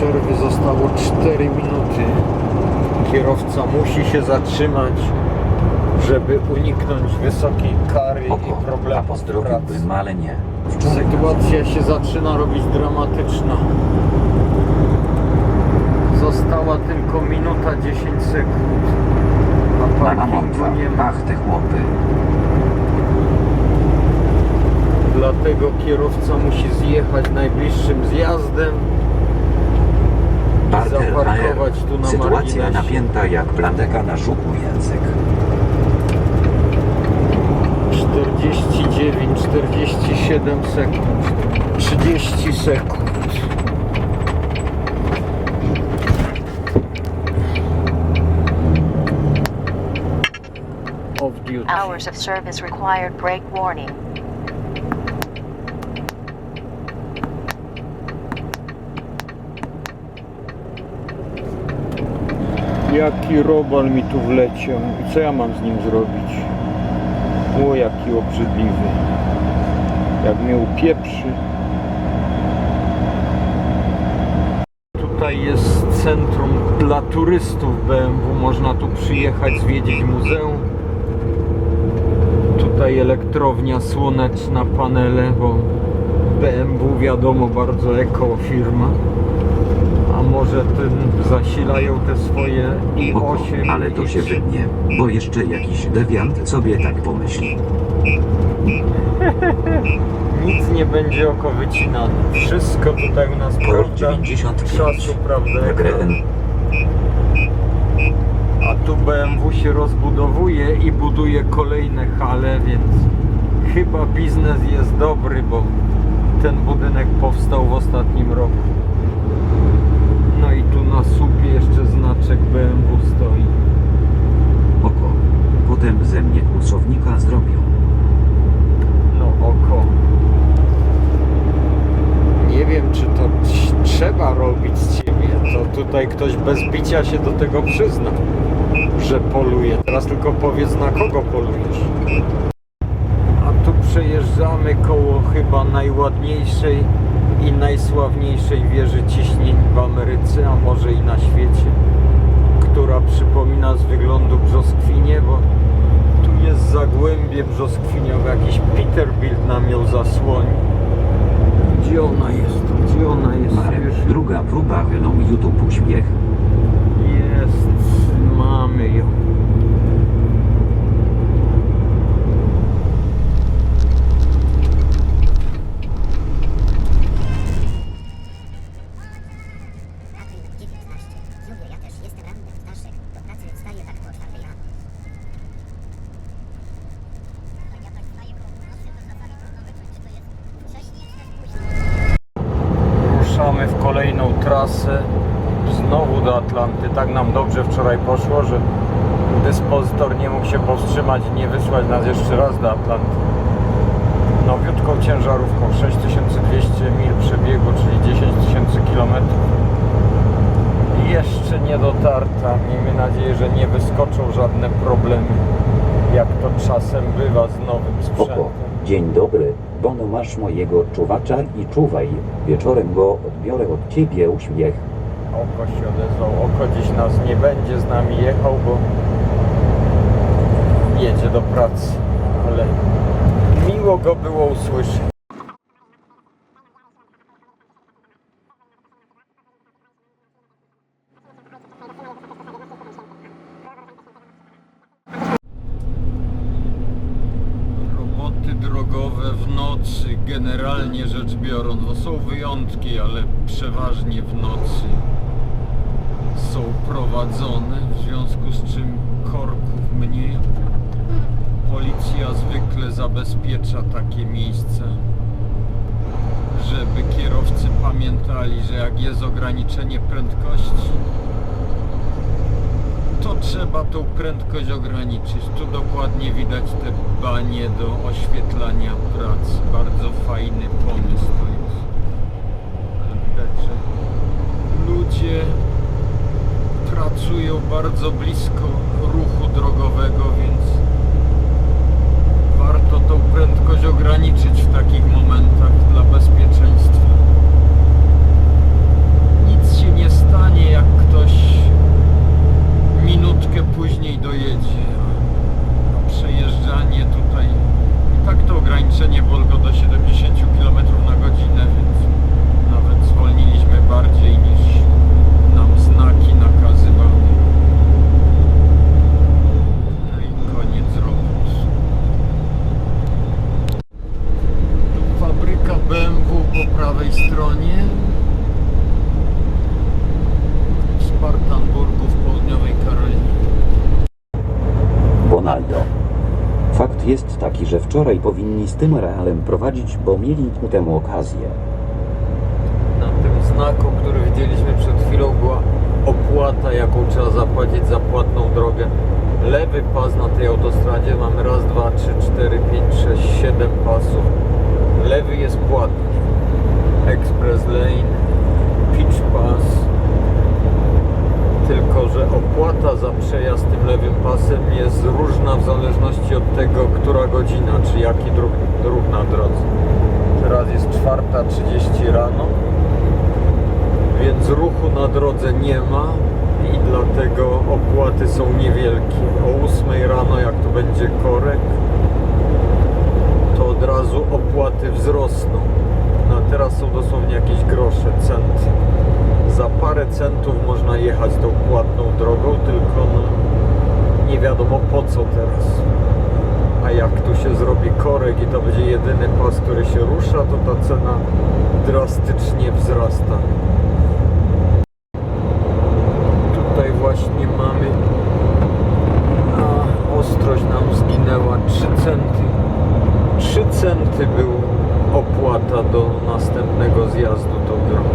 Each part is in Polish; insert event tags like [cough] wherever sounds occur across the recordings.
przerwy zostało 4 minuty. Kierowca musi się zatrzymać, żeby uniknąć wysokiej kary i problemów w pracy. pozdrowiłbym, ale nie. Wczoraj Sytuacja się zaczyna robić dramatyczna. Została tylko minuta 10 sekund. A parkingu nie ma. ach te chłopy. Dlatego kierowca musi zjechać najbliższym zjazdem Sytuacja marginesie. napięta jak blandeka na żuku język. 49, 47 sekund, 30 sekund. Duty. Hours of service required break warning. Jaki robal mi tu wleciał i co ja mam z nim zrobić? O, jaki obrzydliwy. Jak mnie upieprzy. Tutaj jest centrum dla turystów BMW. Można tu przyjechać, zwiedzić muzeum. Tutaj elektrownia słoneczna, panele, bo BMW wiadomo bardzo eko firma. A może tym zasilają te swoje Oko, i8 ale to się wytnie, bo jeszcze jakiś dewiant sobie tak pomyśli. [laughs] Nic nie będzie oko wycinane. Wszystko tutaj u nas Core prawda 95. czasu, prawda? A tu BMW się rozbudowuje i buduje kolejne hale, więc chyba biznes jest dobry, bo ten budynek powstał w ostatnim roku. I tu na słupie jeszcze znaczek BMW stoi. Oko. Potem ze mnie kłusownika zrobią. No oko. Nie wiem, czy to trz- trzeba robić z ciebie. To tutaj ktoś bez bicia się do tego przyzna, że poluje. Teraz tylko powiedz, na kogo polujesz. A tu przejeżdżamy koło chyba najładniejszej i najsławniejszej wieży ciśnień a może i na świecie, która przypomina z wyglądu brzoskwinie, bo tu jest zagłębie brzoskwiniowe, jakiś Peterbilt nam ją zasłoni. Gdzie ona jest? Gdzie ona jest? Marek, druga próba Renault YouTube uśmiech. Jest, mamy ją. Ruszamy w kolejną trasę. Znowu do Atlanty. Tak nam dobrze wczoraj poszło, że dyspozytor nie mógł się powstrzymać i nie wysłać nas jeszcze raz do Atlanty. Nowiutką ciężarówką 6200 mil przebiegu, czyli 10 tysięcy kilometrów. Jeszcze nie dotarta. Miejmy nadzieję, że nie wyskoczą żadne problemy, jak to czasem bywa z nowym sprzętem. Dzień dobry. Bono masz mojego czuwacza i czuwaj. Wieczorem go odbiorę od ciebie uśmiech. Oko się odezwał. Oko dziś nas nie będzie z nami jechał, bo jedzie do pracy. Ale miło go było usłyszeć. Roboty drogowe w nocy, generalnie rzecz biorąc, wyjątki, ale przeważnie w nocy są prowadzone, w związku z czym korków mniej. Policja zwykle zabezpiecza takie miejsca, żeby kierowcy pamiętali, że jak jest ograniczenie prędkości, to trzeba tą prędkość ograniczyć. Tu dokładnie widać te banie do oświetlania pracy. Bardzo fajny pomysł to jest. Ale widać, że ludzie pracują bardzo blisko ruchu drogowego, więc warto tą prędkość ograniczyć w takich momentach dla bezpieczeństwa. Nic się fajnie jak ktoś minutkę później dojedzie. A przejeżdżanie tutaj i tak to ograniczenie tylko do 70 km na godzinę, więc nawet zwolniliśmy bardziej niż nam znaki nakazywały. No i koniec robót. Tu fabryka BMW po prawej stronie. W Spartanburgu w południowej Karolinie. Bonaldo. Fakt jest taki, że wczoraj powinni z tym realem prowadzić, bo mieli ku temu okazję. Na tym znaku, który widzieliśmy przed chwilą, była opłata, jaką trzeba zapłacić za płatną drogę. Lewy pas na tej autostradzie mamy raz, dwa, trzy, cztery, pięć, sześć, siedem pasów. Lewy jest płatny. Express Lane, Pitch Pass. Tylko, że opłata za przejazd tym lewym pasem jest różna w zależności od tego, która godzina, czy jaki dróg, dróg na drodze. Teraz jest 4.30 rano, więc ruchu na drodze nie ma i dlatego opłaty są niewielkie. O 8 rano, jak tu będzie korek, to od razu opłaty wzrosną. No a teraz są dosłownie jakieś grosze, centy. Za parę centów można jechać tą płatną drogą, tylko no, nie wiadomo po co teraz. A jak tu się zrobi korek i to będzie jedyny pas, który się rusza, to ta cena drastycznie wzrasta. Tutaj właśnie mamy. A, ostrość nam zginęła 3 centy. 3 centy był opłata do następnego zjazdu tą drogą.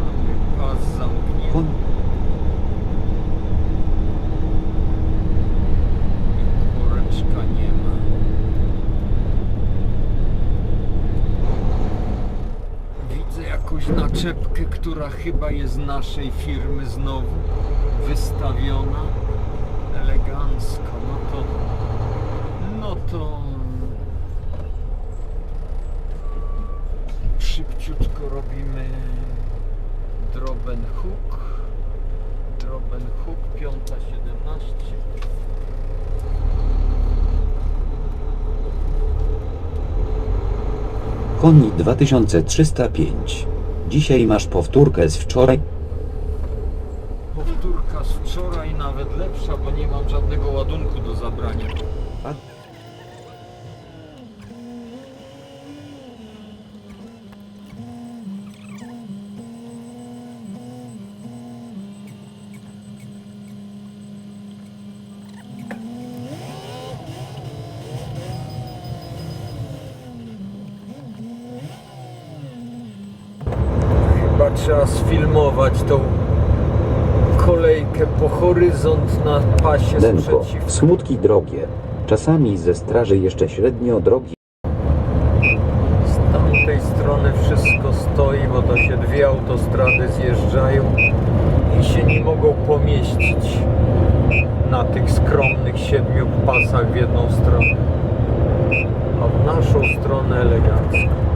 Mamy pas zamknięty. Kon- Koreczka nie ma. Widzę jakąś naczepkę, która chyba jest naszej firmy znowu wystawiona elegancko. No to no to szybciutko robimy Drobenhook. Drobenhook 5.17. Koni 2305. Dzisiaj masz powtórkę z wczoraj. Powtórka z wczoraj nawet lepsza, bo nie mam żadnego ładunku do zabrania. Sfilmować tą kolejkę po horyzont na pasie Lenko, sprzeciw. smutki drogie. Czasami ze straży jeszcze średnio drogi. Z tamtej strony wszystko stoi, bo to się dwie autostrady zjeżdżają i się nie mogą pomieścić na tych skromnych siedmiu pasach w jedną stronę. A w naszą stronę elegancko.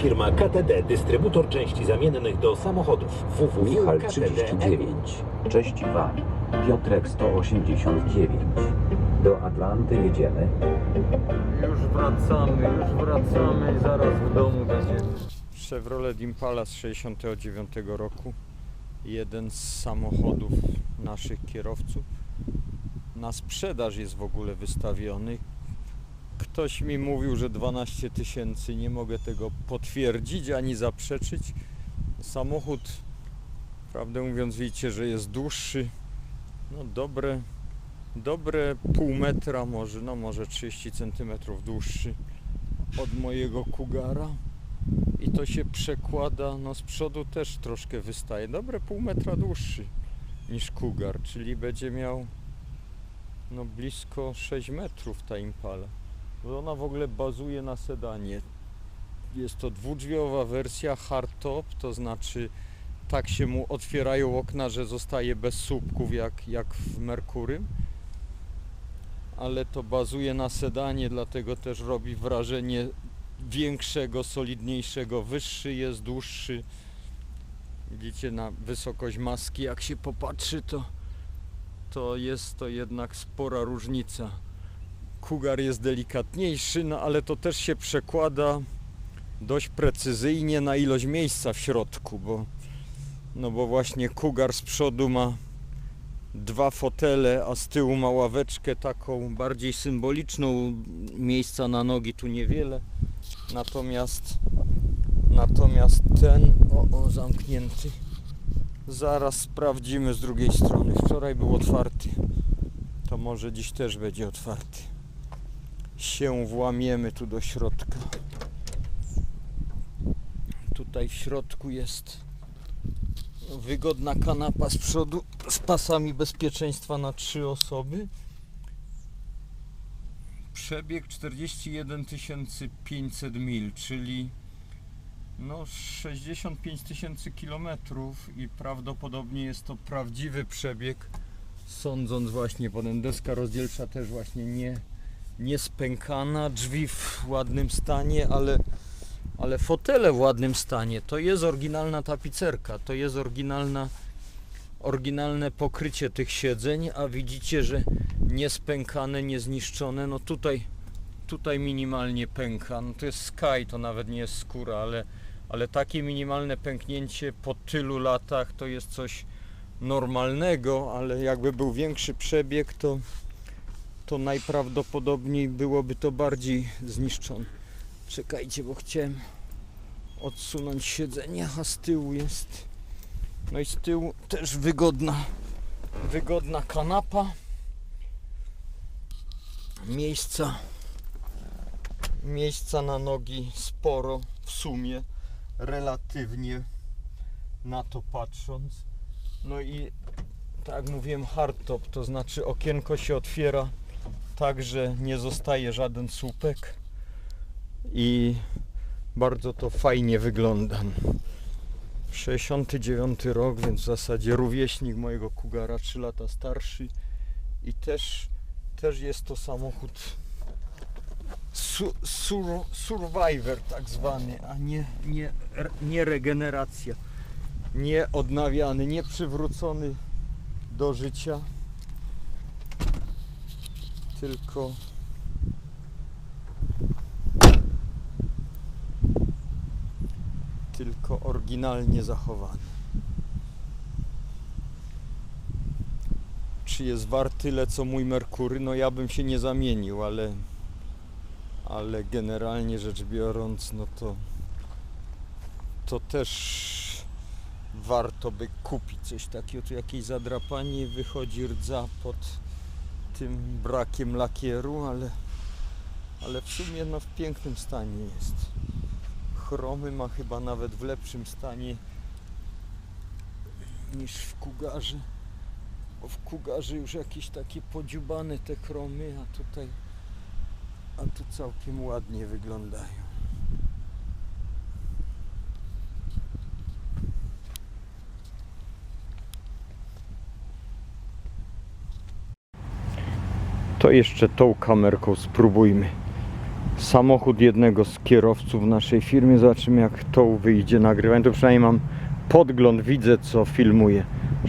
Firma KTD, dystrybutor części zamiennych do samochodów www. Michal KTD. 39. Cześć Iwan. Piotrek 189. Do Atlanty jedziemy. Już wracamy, już wracamy i zaraz w domu będziemy. Chevrolet Impala z 69 roku. Jeden z samochodów naszych kierowców. Na sprzedaż jest w ogóle wystawiony. Ktoś mi mówił, że 12 tysięcy. Nie mogę tego potwierdzić ani zaprzeczyć. Samochód, prawdę mówiąc, widzicie, że jest dłuższy. No dobre dobre pół metra może, no może 30 centymetrów dłuższy od mojego Kugara i to się przekłada, no z przodu też troszkę wystaje, dobre pół metra dłuższy niż Kugar, czyli będzie miał no blisko 6 metrów ta Impala, ona w ogóle bazuje na sedanie jest to dwudrzwiowa wersja hardtop, to znaczy tak się mu otwierają okna, że zostaje bez słupków jak, jak w Merkurym. Ale to bazuje na sedanie, dlatego też robi wrażenie większego, solidniejszego. Wyższy jest, dłuższy. Widzicie na wysokość maski, jak się popatrzy, to, to jest to jednak spora różnica. Kugar jest delikatniejszy, no ale to też się przekłada dość precyzyjnie na ilość miejsca w środku, bo, no bo właśnie Kugar z przodu ma dwa fotele, a z tyłu ma ławeczkę taką bardziej symboliczną. Miejsca na nogi tu niewiele. Natomiast natomiast ten o, o zamknięty. Zaraz sprawdzimy z drugiej strony. Wczoraj był otwarty. To może dziś też będzie otwarty. Się włamiemy tu do środka. Tutaj w środku jest wygodna kanapa z przodu z pasami bezpieczeństwa na trzy osoby. Przebieg 41 500 mil, czyli no 65 tysięcy kilometrów i prawdopodobnie jest to prawdziwy przebieg. Sądząc właśnie, potem deska rozdzielcza też właśnie nie, nie spękana, drzwi w ładnym stanie, ale ale fotele w ładnym stanie. To jest oryginalna tapicerka, to jest oryginalna, oryginalne pokrycie tych siedzeń, a widzicie, że nie spękane, nie zniszczone. No tutaj, tutaj minimalnie pęka. No to jest Sky, to nawet nie jest skóra, ale, ale takie minimalne pęknięcie po tylu latach to jest coś normalnego, ale jakby był większy przebieg, to, to najprawdopodobniej byłoby to bardziej zniszczone. Czekajcie, bo chciałem odsunąć siedzenie, a z tyłu jest. No i z tyłu też wygodna, wygodna kanapa. Miejsca, miejsca na nogi sporo w sumie, relatywnie na to patrząc. No i tak mówiłem, hardtop, to znaczy okienko się otwiera tak, że nie zostaje żaden słupek i bardzo to fajnie wygląda. 69 rok, więc w zasadzie rówieśnik mojego Kugara, 3 lata starszy i też, też jest to samochód su, sur, survivor tak zwany, a nie, nie, nie regeneracja, nie odnawiany, nie przywrócony do życia, tylko tylko oryginalnie zachowany. Czy jest wart tyle co mój Merkury? No ja bym się nie zamienił, ale ale generalnie rzecz biorąc, no to to też warto by kupić coś takiego. Tu jakieś zadrapanie wychodzi rdza pod tym brakiem lakieru, ale ale w sumie no w pięknym stanie jest chromy ma chyba nawet w lepszym stanie niż w Kugarze. Bo w Kugarze już jakieś takie podziubane te chromy, a tutaj a tu całkiem ładnie wyglądają. To jeszcze tą kamerką spróbujmy samochód jednego z kierowców w naszej firmie. Zobaczymy jak to wyjdzie nagrywanie. To przynajmniej mam podgląd, widzę co filmuje.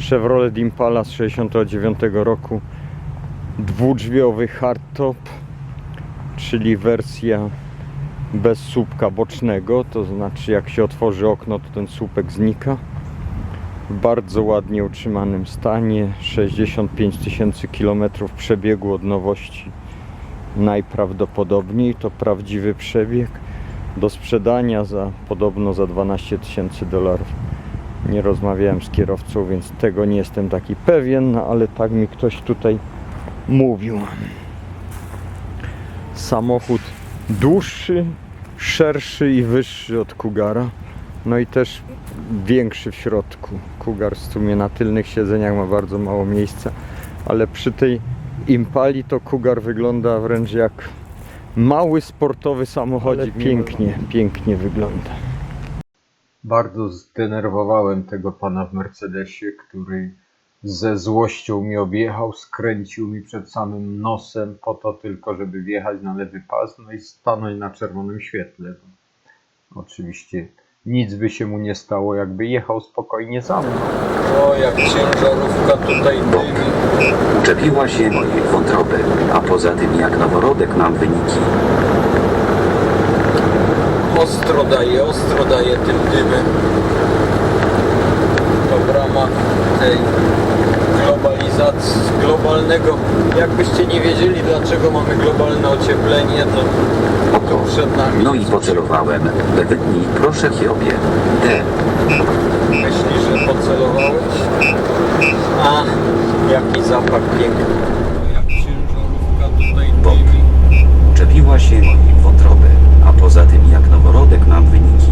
Chevrolet Impala z 69 roku. Dwudrzwiowy hardtop, czyli wersja bez słupka bocznego. To znaczy jak się otworzy okno to ten słupek znika. W bardzo ładnie utrzymanym stanie. 65 tysięcy kilometrów przebiegu od nowości najprawdopodobniej to prawdziwy przebieg do sprzedania za podobno za 12 tysięcy dolarów. Nie rozmawiałem z kierowcą, więc tego nie jestem taki pewien, no ale tak mi ktoś tutaj mówił. Samochód dłuższy, szerszy i wyższy od Kugara. No i też większy w środku. Kugar w sumie na tylnych siedzeniach ma bardzo mało miejsca, ale przy tej Impali to Kugar wygląda wręcz jak Mały sportowy samochodzik. Pięknie, pięknie wygląda. Bardzo zdenerwowałem tego pana w Mercedesie, który ze złością mi objechał, skręcił mi przed samym nosem po to tylko, żeby wjechać na lewy pas, no i stanąć na czerwonym świetle. Oczywiście nic by się mu nie stało, jakby jechał spokojnie za mną. O, jak ciężarówka tutaj dymi. Uczepiła się mojej wątroby, a poza tym jak noworodek mam wyniki. Ostro daje, ostro daje tym dymem. To w ramach tej globalizacji, globalnego. Jakbyście nie wiedzieli, dlaczego mamy globalne ocieplenie, to Oko. przed nami. No i pocelowałem. Wytnij proszę Hiobie. D. Myślisz, że pocelowałeś? A, jaki zapach piękny. Jak ciężarówka tutaj Bok. dymi. Uczepiła się wątroby, a poza tym jak noworodek mam wyniki.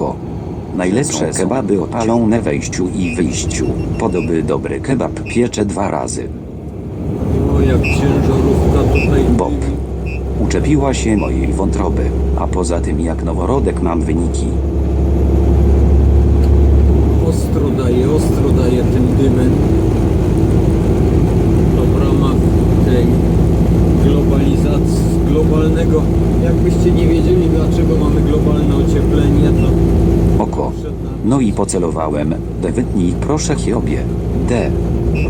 Oko. Najlepsze kebaby opalą na wejściu i wyjściu. Podobny dobry kebab piecze dwa razy. O, jak ciężarówka tutaj Bob. Uczepiła się mojej wątroby, a poza tym jak noworodek mam wyniki. Ostro daje, ostro daje tym dymem. To w ramach tej globalizacji, globalnego. Jakbyście nie wiedzieli, dlaczego mamy globalne ocieplenie, to Oko. No i pocelowałem. D. Wytnij proszę Hiobie. D.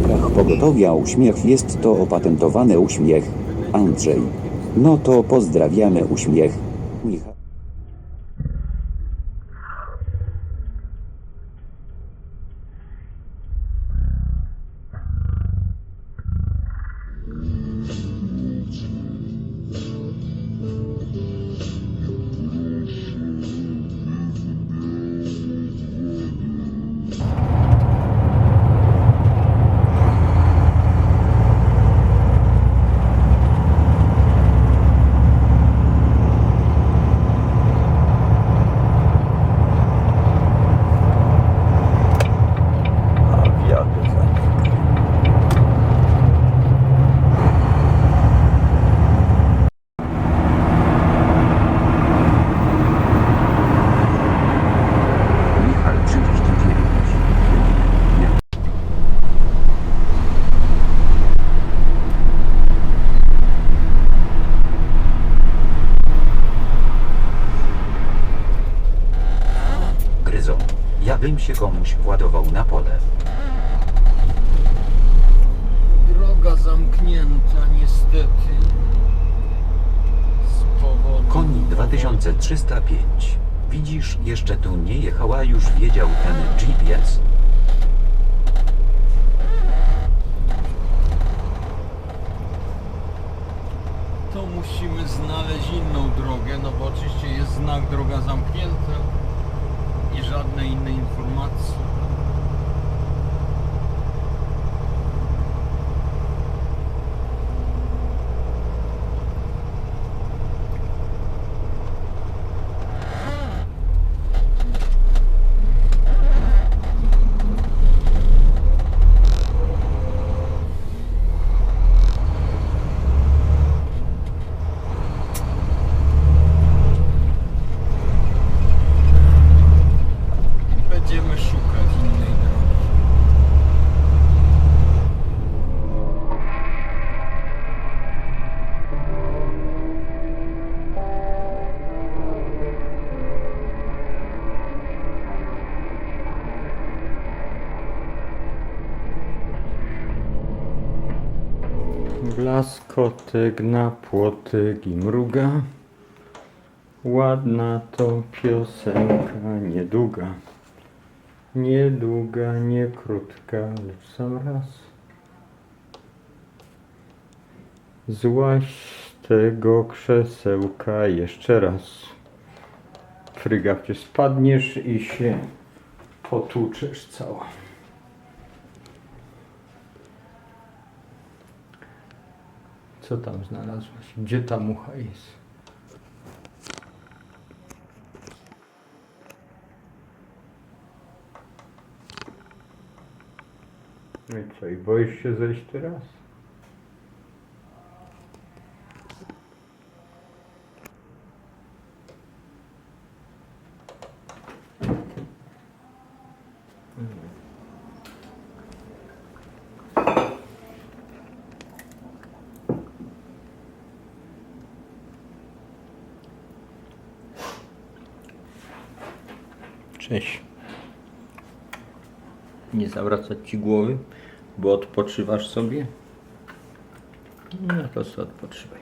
Prach pogotowia uśmiech jest to opatentowany uśmiech. Andrzej. No to pozdrawiamy uśmiech. Michał. Się komuś władował na pole. Droga zamknięta niestety. Z powodu... Koni 2305. Widzisz, jeszcze tu nie jechała, już wiedział ten GPS. To musimy znaleźć inną drogę, no bo oczywiście jest znak droga zamknięta i żadne inne Blaskotek na płotek i mruga. Ładna to piosenka niedługa. Nie długa, nie krótka, lecz sam raz. Złaś tego krzesełka jeszcze raz. Frygawcie, spadniesz i się potłuczesz cała. Co tam znalazłaś? Gdzie ta mucha jest? No i co, i boisz się zejść teraz? Cześć. Nie zawracać ci głowy, bo odpoczywasz sobie. No to sobie odpoczywaj.